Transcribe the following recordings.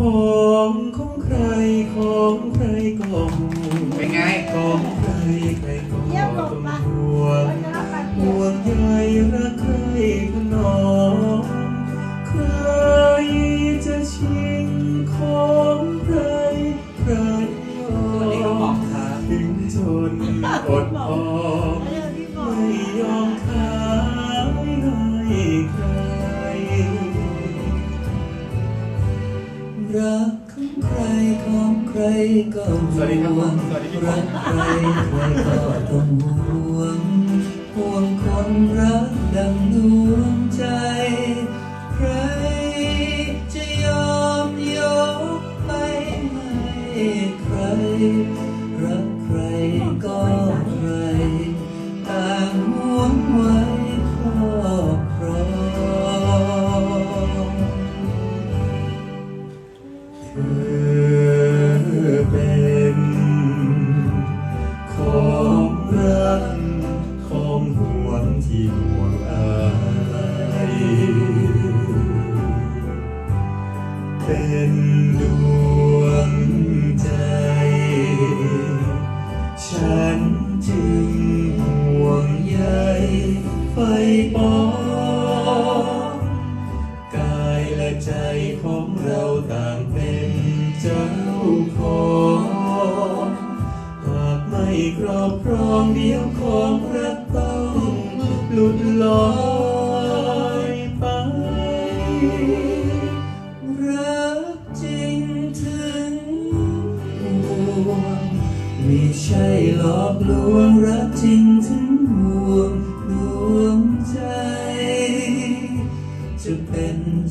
ของของใครของใครก็ห่วงเป็นไง ของใครใครก็ต้องห่วงห่วงใยรักใครขนองใครจะชิงของใครใครวันนี้ก็บอกครับถึงจนอดออมเรื่องที่บอกไม่ยอม รักของใครของใครก็สวัสดีครับห่วงสวัสดีพี่บรักใครใครก็ต้องห่วงห่วงคนรักดังดวงใจ ใครจะยอมยกไปให้ใคร เธอเป็นของรักของห่วงที่ห่วงอะไรเป็นดวงใจ ฉันจึงห่วงใยไฟปอ เจ้าของหากไม่ครอบครองเดียวของรักต้องหลุดลอยไป รักจริงถึงห่วงไม่ใช่หลอกลวงรักจริงถึง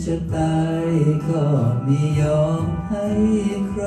จะตายก็ไม่ยอมให้ใคร